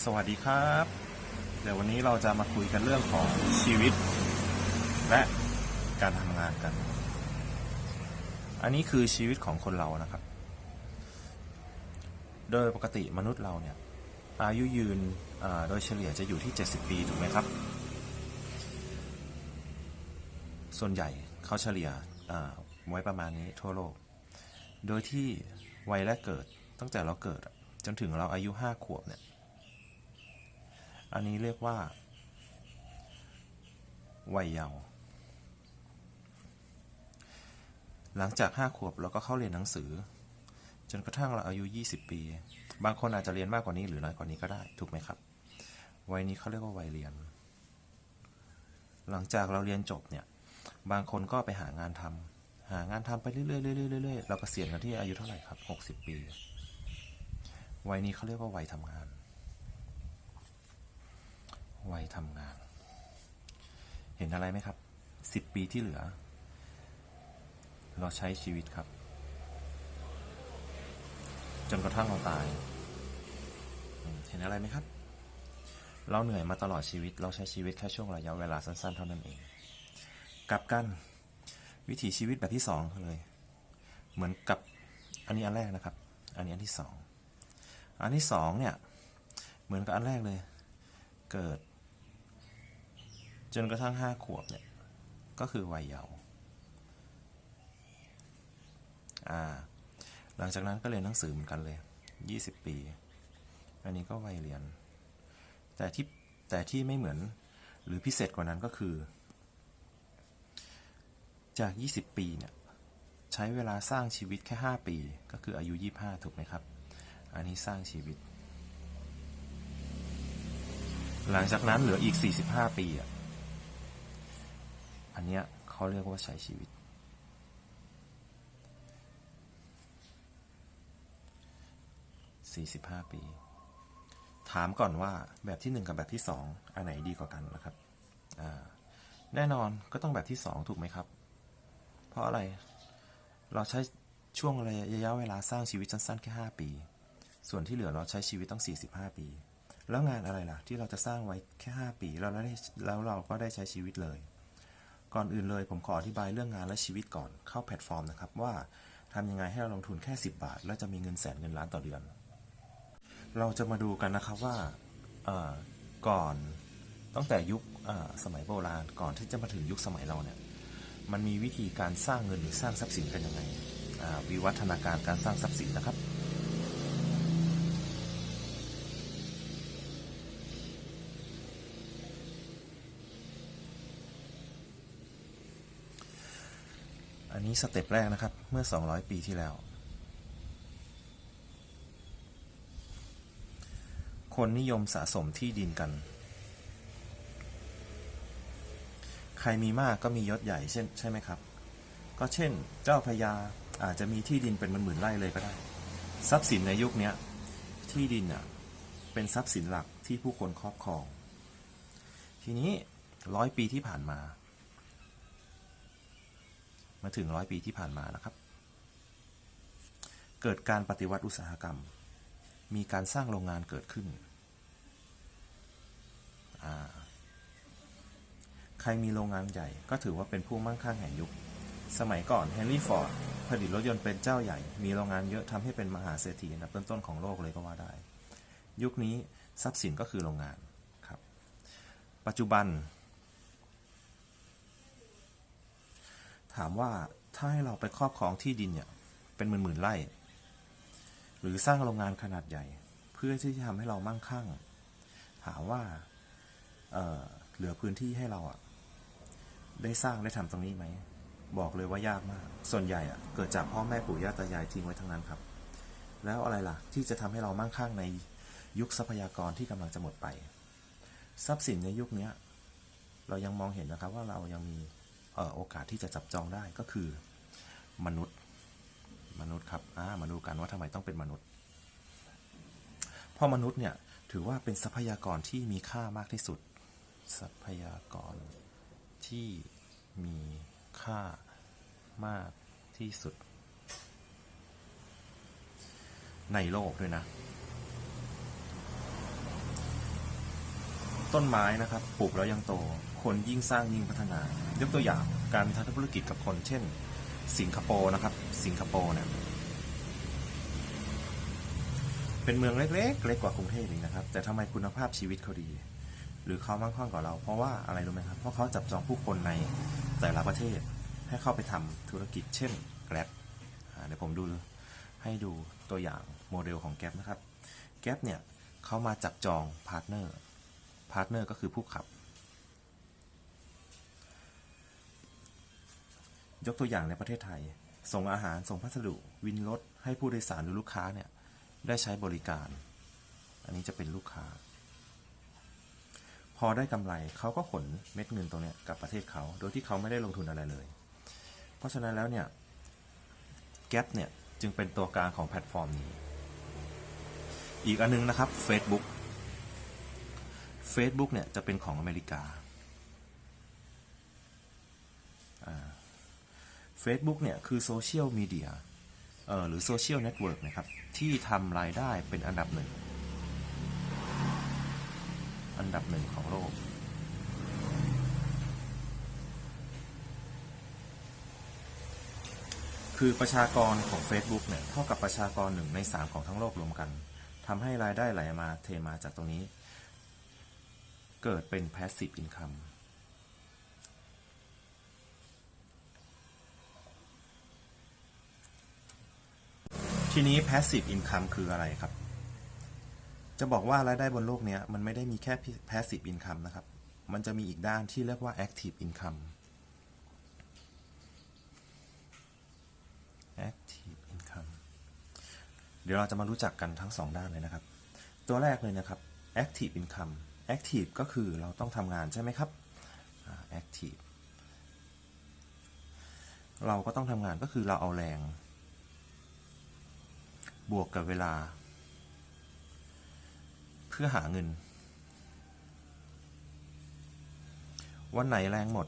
สวัสดีครับ เดี๋ยววันนี้เราจะมาคุยกันเรื่องของชีวิต และการทำงานกัน อันนี้คือชีวิตของคนเรานะครับ โดยปกติมนุษย์เราเนี่ย อายุยืนโดยเฉลี่ยจะอยู่ที่ 70 ปีถูกไหมครับ ส่วนใหญ่เขาเฉลี่ยไว้ประมาณนี้ทั่วโลก โดยที่วัยแรกเกิดตั้งแต่เราเกิดจนถึงเราอายุห้าขวบเนี่ย อันนี้เรียกว่าวัยเยาว์หลังจากห้าขวบเราก็เข้าเรียนหนังสือ จนกระทั่งเราอายุ 20 ปี บางคนอาจจะเรียนมากกว่านี้หรือน้อยกว่านี้ก็ได้ถูกไหมครับ วัยนี้เขาเรียกว่าวัยเรียน หลังจากเราเรียนจบเนี่ย บางคนก็ไปหางานทำหางานทำไปเรื่อยๆเรื่อยๆเรากเกษียณกันที่อายุเท่าไหร่ครับ 60 ปี วัยนี้เขาเรียกว่าวัยทำงาน วัยทำงาน เห็นอะไรไหมครับสิบปีที่เหลือ เราใช้ชีวิตครับ จนกระทั่งเราตาย เห็นอะไรไหมครับ เราเหนื่อยมาตลอดชีวิต เราใช้ชีวิตแค่ช่วงระยะเวลาสั้นๆ เท่านั้นเอง กลับกันวิถีชีวิตแบบที่สองเลย เหมือนกับอันนี้อันแรกนะครับ อันนี้อันที่สองอันที่สองเนี่ย เหมือนกับอันแรกเลย เกิด จนกระทั่งห้าขวบเนี่ยก็คือวัยเยาว์อ่า หลังจากนั้นก็เรียนหนังสือเหมือนกันเลยยี่สิบปี อันนี้ก็วัยเรียน แต่ที่แต่ที่ไม่เหมือนหรือพิเศษกว่านั้นก็คือ จาก 20 ปีเนี่ยใช้เวลาสร้างชีวิตแค่ 5 ปี ก็คืออายุ 25 ถูกไหมครับ อันนี้สร้างชีวิต หลังจากนั้นเหลืออีก 45 ปีอะ อันเนี้ยเขาเรียกว่าใช้ชีวิต 45 ปี ถามก่อนว่าแบบที่ 1 กับแบบที่ 2 อันไหนดีกว่ากันนะครับ แน่นอนก็ต้องแบบที่ 2 ถูกไหมครับ เพราะอะไร เราใช้ช่วงระยะเวลาสร้างชีวิตสั้นๆแค่ 5 ปี ส่วนที่เหลือเราใช้ชีวิตต้อง 45 ปีแล้วงานอะไรล่ะ ที่เราจะสร้างไว้แค่ 5 ปี แล้วเราได้แล้วเราก็ได้ใช้ชีวิตเลย ก่อนอื่นเลยผมขออธิบายเรื่องงานและชีวิตก่อนเข้าแพลตฟอร์มนะครับว่าทำยังไงให้เราลงทุนแค่ 10 บาท แล้วจะมีเงินแสนเงินล้านต่อเดือน เราจะมาดูกันนะครับว่าก่อนตั้งแต่ยุคสมัยโบราณก่อนที่จะมาถึงยุคสมัยเราเนี่ยมันมีวิธีการสร้างเงินหรือสร้างทรัพย์สินกันยังไงวิวัฒนาการการสร้างทรัพย์สินนะครับ นี้สเต็ปแรกนะครับ เมื่อ 200 ปีที่แล้ว คนนิยมสะสมที่ดินกัน ใครมีมากก็มียศใหญ่เช่นใช่ไหมครับ ก็เช่น เจ้าพญาอาจจะมีที่ดินเป็นหมื่นๆไร่เลยก็ได้ ทรัพย์สินในยุคนี้ที่ดินอะเป็นทรัพย์สินหลักที่ผู้คนครอบครอง ทีนี้ร้อยปีที่ผ่านมา มาถึงร้อยปีที่ผ่านมานะครับ เกิดการปฏิวัติอุตสาหกรรม มีการสร้างโรงงานเกิดขึ้น ใครมีโรงงานใหญ่ก็ถือว่าเป็นผู้มั่งคั่งแห่งยุค สมัยก่อนเฮนรี่ฟอร์ดผลิตรถยนต์เป็นเจ้าใหญ่ มีโรงงานเยอะทำให้เป็นมหาเศรษฐีอันดับต้นๆของโลกเลยก็ว่าได้ ยุคนี้ทรัพย์สินก็คือโรงงานครับ ปัจจุบัน ถามว่าถ้าให้เราไปครอบครองที่ดินเนี่ย เป็นหมื่นๆไร่ หรือสร้างโรงงานขนาดใหญ่ เพื่อที่จะทำให้เรามั่งคั่ง ถามว่าเออเหลือพื้นที่ให้เราอะได้สร้างได้ทำตรงนี้ไหมบอกเลยว่ายากมาก ส่วนใหญ่อะเกิดจากพ่อแม่ปู่ย่าตายายทิ้งไว้ทั้งนั้นครับ แล้วอะไรล่ะ ที่จะทำให้เรามั่งคั่งในยุคทรัพยากรที่กำลังจะหมดไป ทรัพย์สินในยุคนี้เรายังมองเห็นนะครับว่าเรายังมี โอกาสที่จะจับจองได้ก็คือมนุษย์มนุษย์ครับอ่ามาดูกันว่าทำไมต้องเป็นมนุษย์เพราะมนุษย์เนี่ยถือว่าเป็นทรัพยากรที่มีค่ามากที่สุด ทรัพยากรที่มีค่ามากที่สุด ในโลกด้วยนะ ต้นไม้นะครับปลูกแล้วยังโต คนยิ่งสร้างยิ่งพัฒนา ยกตัวอย่างการทำธุรกิจกับคนเช่น สิงคโปร์นะครับ สิงคโปร์เนี่ยเป็นเมืองเล็กๆ เล็กกว่ากรุงเทพอีกนะครับ แต่ทำไมคุณภาพชีวิตเขาดี หรือเขามั่งคั่งกว่าเรา เพราะว่าอะไรรู้ไหมครับ เพราะเขาจับจองผู้คนในแต่ละประเทศ ให้เข้าไปทำธุรกิจ เช่น Grab อ่าเดี๋ยวผมดูให้ดูตัวอย่างโมเดลของ Grab นะครับ Grab เนี่ยเขามาจับจองพาร์ทเนอร์ พาร์ทเนอร์ก็คือผู้ขับ ยกตัวอย่างในประเทศไทย ส่งอาหารส่งพัสดุ วินรถ ให้ผู้โดยสารหรือลูกค้าเนี่ยได้ใช้บริการ อันนี้จะเป็นลูกค้า พอได้กำไรเขาก็ขนเม็ดเงินตรงนี้กลับประเทศเขาโดยที่เขาไม่ได้ลงทุนอะไรเลย เพราะฉะนั้นแล้วเนี่ยแก p เนี่ยจึงเป็นตัวกลางของแพลตฟอร์มนี้ อีกอันนึงนะครับ Facebook Facebook เนี่ยจะเป็นของอเมริกา Facebook เนี่ยคือโซเชียลมีเดียหรือโซเชียลเน็ตเวิร์กนะครับ ที่ทำรายได้เป็นอันดับหนึ่ง อันดับหนึ่งของโลก คือประชากรของ Facebook เนี่ย เท่ากับประชากรหนึ่งในสามของทั้งโลกรวมกันทำให้รายได้ไหลมาเทมาจากตรงนี้ เกิดเป็น passive income ทีนี้ passive income คืออะไรครับ จะบอกว่ารายได้บนโลกนี้มันไม่ได้มีแค่ passive income นะครับ มันจะมีอีกด้านที่เรียกว่า active income active income เดี๋ยวเราจะมารู้จักกันทั้งสองด้านเลยนะครับ ตัวแรกเลยนะครับ active income active ก็คือเราต้องทำงานใช่ไหมครับอ่า active เราก็ต้องทำงานก็คือเราเอาแรง บวกกับเวลา เพื่อหาเงิน วันไหนแรงหมด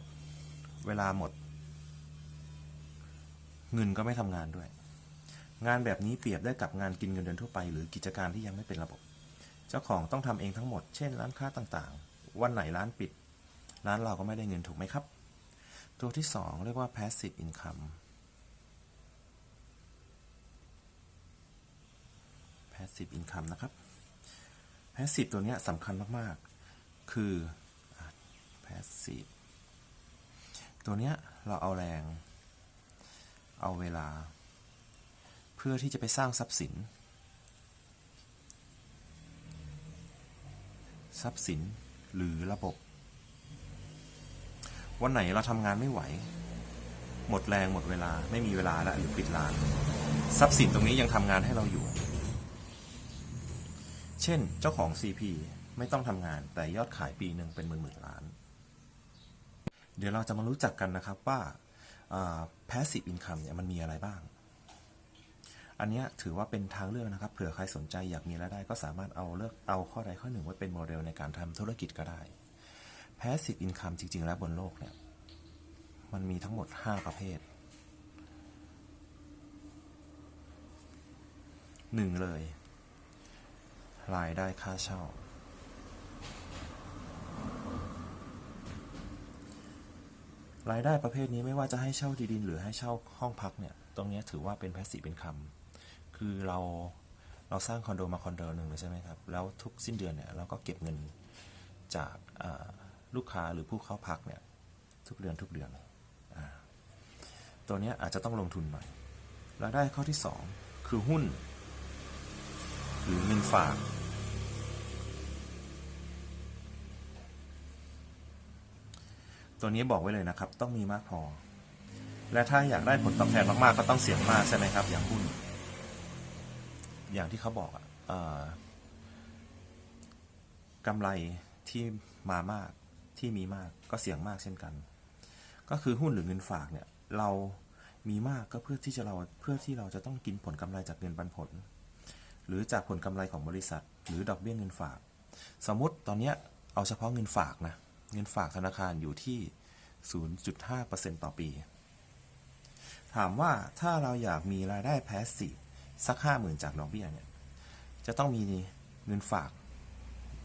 เวลาหมด เงินก็ไม่ทำงานด้วย งานแบบนี้เปรียบได้กับงานกินเงินเดือนทั่วไป หรือกิจการที่ยังไม่เป็นระบบ เจ้าของต้องทำเองทั้งหมด เช่นร้านค้าต่างๆ วันไหนร้านปิด ร้านเราก็ไม่ได้เงินถูกไหมครับ ตัวที่สองเรียกว่า passive income passive income นะครับ passive ตัวนี้สำคัญมากๆ คือ passive ตัวนี้เราเอาแรง เอาเวลา เพื่อที่จะไปสร้างทรัพย์สิน ทรัพย์สิน หรือระบบ วันไหนเราทำงานไม่ไหว หมดแรงหมดเวลาไม่มีเวลาแล้วหรือปิดร้าน ทรัพย์สินตรงนี้ยังทำงานให้เราอยู่ เช่น เจ้าของ CP ไม่ต้องทำงานแต่ยอดขายปีหนึ่งเป็นหมื่นหมื่นล้าน เดี๋ยวเราจะมารู้จักกันนะครับว่า passive income เนี่ยมันมีอะไรบ้าง อันนี้ถือว่าเป็นทางเลือกนะครับ เผื่อใครสนใจอยากมีรายได้ก็สามารถเอาเลือกเอาข้อใดข้อหนึ่งไว้เป็นโมเดลในการทำธุรกิจก็ได้ passive income จริง ๆ แล้วบนโลกเนี่ย มันมีทั้งหมด 5 ประเภทหนึ่งเลย รายได้ค่าเช่า รายได้ประเภทนี้ไม่ว่าจะให้เช่าที่ดินหรือให้เช่าห้องพักเนี่ย ตรงนี้ถือว่าเป็น passive income คือเราเราสร้างคอนโดมาคอนโดหนึ่งเลยใช่ไหมครับ แล้วทุกสิ้นเดือนเนี่ยเราก็เก็บเงินจากลูกค้าหรือผู้เข้าพักเนี่ยทุกเดือนทุกเดือนอตัวนี้อาจจะต้องลงทุนหน่อยรายได้ข้อที่สองคือหุ้น หรือเงินฝาก ตัวนี้บอกไว้เลยนะครับ ต้องมีมากพอ และถ้าอยากได้ผลตอบแทนมากๆ ก็ต้องเสี่ยงมากใช่ไหมครับ อย่างหุ้น อย่างที่เขาบอกอะกำไรที่มามากที่มีมากก็เสี่ยงมากเช่นกัน ก็คือหุ้นหรือเงินฝากเนี่ยเรามีมากก็เพื่อที่จะเราเพื่อที่เราจะต้องกินผลกำไรจากเงินปันผล หรือจากผลกำไรของบริษัท หรือดอกเบี้ยเงินฝาก สมมติตอนนี้เอาเฉพาะเงินฝากนะเงินฝากธนาคารอยู่ที่ 0.5%ต่อปี ถามว่าถ้าเราอยากมีรายได้แพสซีฟ สักห้าหมื่นจากดอกเบี้ยเนี่ยจะต้องมีเงินฝาก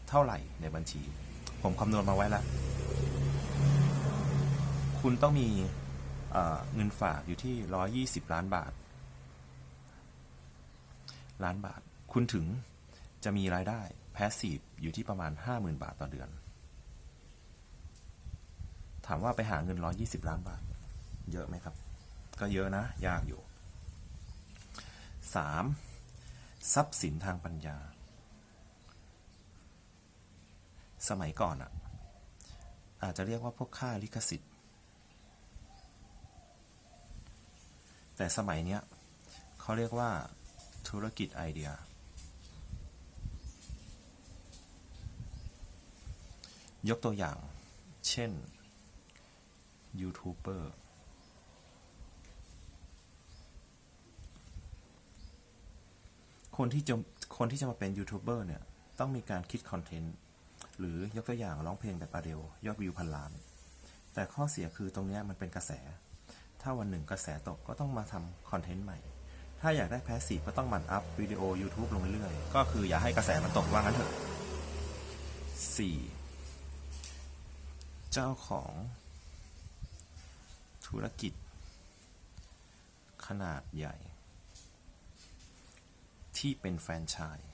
เท่าไหร่ในบัญชี ผมคำนวณมาไว้แล้ว คุณต้องมีเอ่อเงินฝากอยู่ที่ร้อยี่สิบล้านบาท ล้านบาท คุณถึงจะมีรายได้แพสซีฟอยู่ที่ประมาณห้าหมื่นบาทต่อเดือน ถามว่าไปหาเงินร้อยี่สิบล้านบาท เยอะไหมครับ ก็เยอะนะ ยากอยู่ สามทรัพย์สินทางปัญญา สมัยก่อนอะอาจจะเรียกว่าพวกค่าลิขสิทธิ์ แต่สมัยเนี้ยเขาเรียกว่าธุรกิจไอเดีย ยกตัวอย่าง เช่นยูทูบเบอร์ คนที่จะคนที่จะมาเป็นยูทูบเบอร์เนี่ย ต้องมีการคิดคอนเทนต์ หรือยกตัวอย่างร้องเพลงแบบปาเดลยอดวิวพันล้าน แต่ข้อเสียคือตรงเนี้ยมันเป็นกระแส ถ้าวันหนึ่งกระแสตกก็ต้องมาทำคอนเทนต์ใหม่ ถ้าอยากได้แพสซีฟก็ต้องมันอัพวิดีโอ YouTube ลงเรื่อยๆ ก็คืออย่าให้กระแสมันตกว่างั้นเถอะ 4. เจ้าของธุรกิจ ขนาดใหญ่ ที่เป็นแฟรนไชส์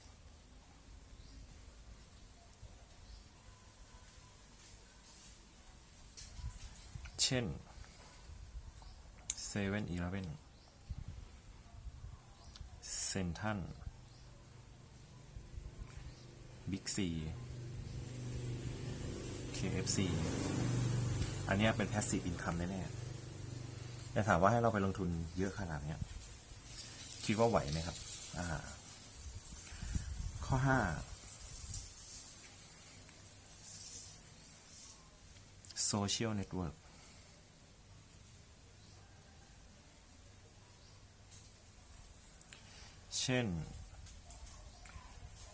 เช่นเซเว่นอีเลฟเว่นเซนทันบิ๊กซี KFC อันนี้เป็น passive income แน่ๆแต่ถามว่าให้เราไปลงทุนเยอะขนาดนี้คิดว่าไหวไหมครับ อ่าข้อ5 social network เช่น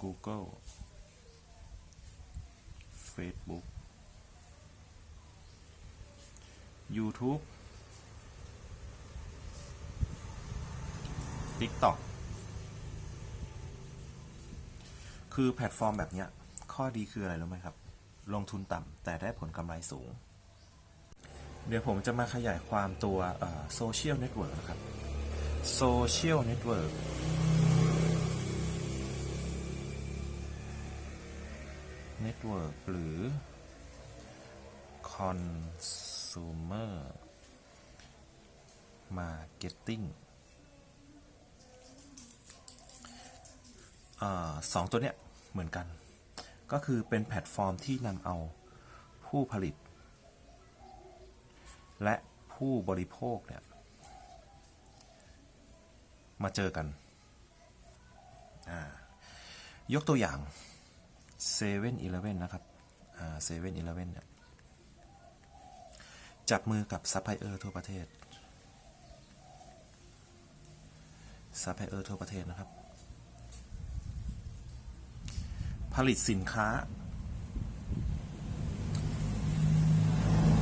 Google Facebook YouTube TikTok คือแพลตฟอร์มแบบเนี้ย ข้อดีคืออะไรรู้ไหมครับ ลงทุนต่ำแต่ได้ผลกำไรสูง เดี๋ยวผมจะมาขยายความตัวโซเชียลเน็ตเวิร์กนะครับโซเชียลเน็ตเวิร์ก Network หรือ Consumer Marketing อาสองตัวเนี้ย เหมือนกัน ก็คือเป็นแพลตฟอร์มที่นำเอาผู้ผลิต และผู้บริโภคเนี่ยมาเจอกัน ยกตัวอย่างเซเว่นอีเลเว่นนะครับเซเว่นอีเลเว่นเนี่ยจับมือกับซัพพลายเออร์ทั่วประเทศซัพพลายเออร์ทั่วประเทศนะครับ ผลิตสินค้า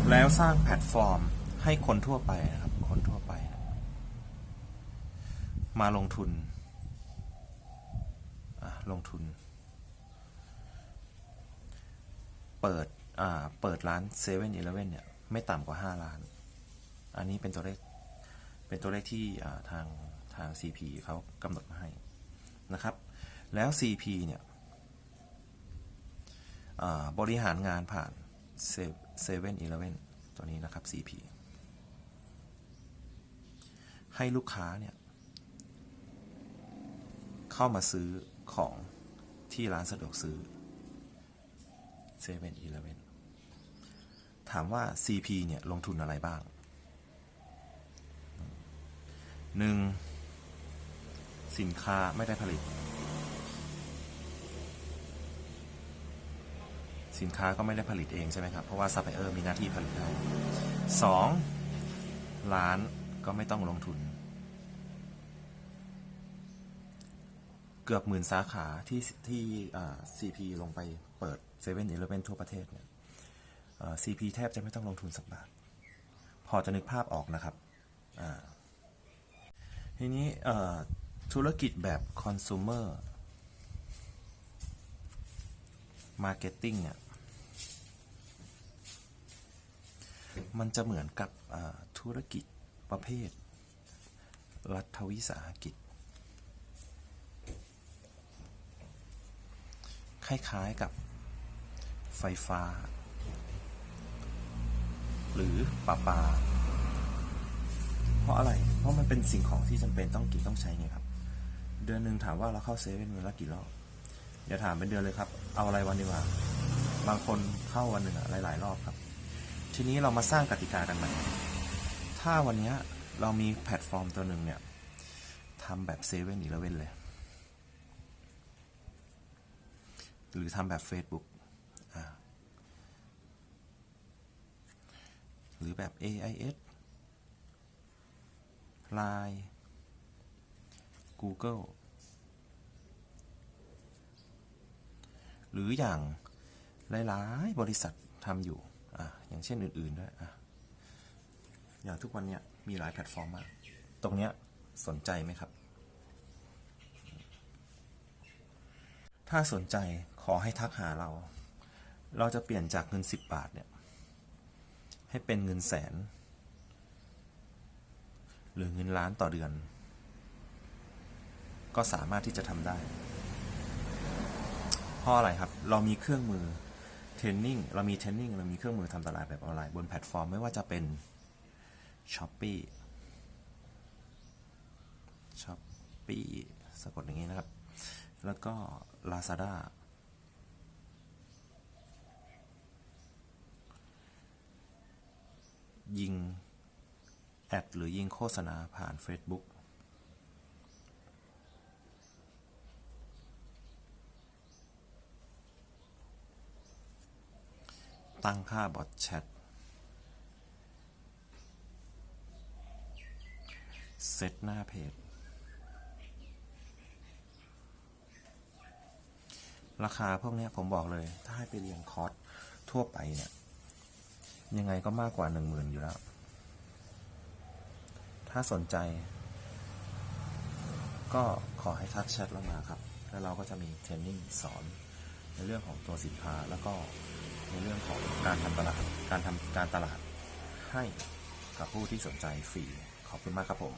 แล้วสร้างแพลตฟอร์มให้คนทั่วไปนะครับ คนทั่วไปมาลงทุนลงทุน เปิดเปิดร้านเซเว่นอีเลเว่นเนี่ย ไม่ต่ำกว่า 5 ล้าน อันนี้เป็นตัวเลข เป็นตัวเลขที่ทางทาง CP เขากำหนดมาให้นะครับ แล้ว CP เนี่ย บริหารงานผ่านเซเว่นอีเลเว่นตัวนี้นะครับ CP ให้ลูกค้าเนี่ยเข้ามาซื้อของที่ร้านสะดวกซื้อเซเว่นอีเลเว่นถามว่า CP เนี่ยลงทุนอะไรบ้างหนึ่งสินค้าไม่ได้ผลิต สินค้าก็ไม่ได้ผลิตเองใช่ไหมครับ เพราะว่าซัพพลายเออร์มีหน้าที่ผลิตให้สองร้านก็ไม่ต้องลงทุน เกือบหมื่นสาขาที่ที่ CP ลงไปเปิดเซเว่นอีเลฟเว่นทั่วประเทศเนี่ย CP แทบจะไม่ต้องลงทุนสักบาท พอจะนึกภาพออกนะครับ ทีนี้ธุรกิจแบบ consumer marketing เนี่ย มันจะเหมือนกับธุรกิจประเภท รัฐวิสาหกิจ คล้ายๆกับไฟฟ้า หรือประปา เพราะอะไร เพราะมันเป็นสิ่งของที่จำเป็นต้องกินต้องใช้ไงครับ เดือนหนึ่งถามว่าเราเข้าเซเว่นวันละกี่รอบอย่าถามเป็นเดือนเลยครับ เอาอะไรวันดีกว่า บางคนเข้าวันหนึ่งอะหลาย ๆ รอบครับ ทีนี้เรามาสร้างกติกากันใหม่ ถ้าวันนี้เรามีแพลตฟอร์มตัวหนึ่งเนี่ยทำแบบเซเว่นอีเลเว่นเลย หรือทำแบบ Facebook หรือแบบ AIS Line Google หรืออย่างหลาย ๆ บริษัททำอยู่ อะอย่างเช่นอื่นๆด้วยอะอย่างทุกวันเนี้ยมีหลายแพลตฟอร์มมาก ตรงเนี้ยสนใจไหมครับ ถ้าสนใจขอให้ทักหาเรา เราจะเปลี่ยนจากเงิน 10 บาทเนี่ยให้เป็นเงินแสน หรือเงินล้านต่อเดือน ก็สามารถที่จะทำได้เพราะอะไรครับ เรามีเครื่องมือ เทรนนิ่งเรามีเทรนนิ่งเรามีเครื่องมือทำตลาดแบบออนไลน์บนแพลตฟอร์มไม่ว่าจะเป็น s h อ p e e s h o p e e สะกดอย่างนี้นะครับ แล้วก็ Lazada ยิง แอดหรือยิงโฆษณาผ่าน Facebook ตั้งค่าบอทแชท เซตหน้าเพจ ราคาพวกนี้ผมบอกเลย ถ้าให้ไปเรียนคอร์สทั่วไปเนี่ย ยังไงก็มากกว่าหนึ่งหมื่นอยู่แล้ว ถ้าสนใจ ก็ขอให้ทักแชทเรามาครับ แล้วเราก็จะมีเทรนนิ่งสอนในเรื่องของตัวสินค้าแล้วก็ ในเรื่องของการทำตลาด การทำการตลาดให้กับผู้ที่สนใจฟรี ขอบคุณมากครับผม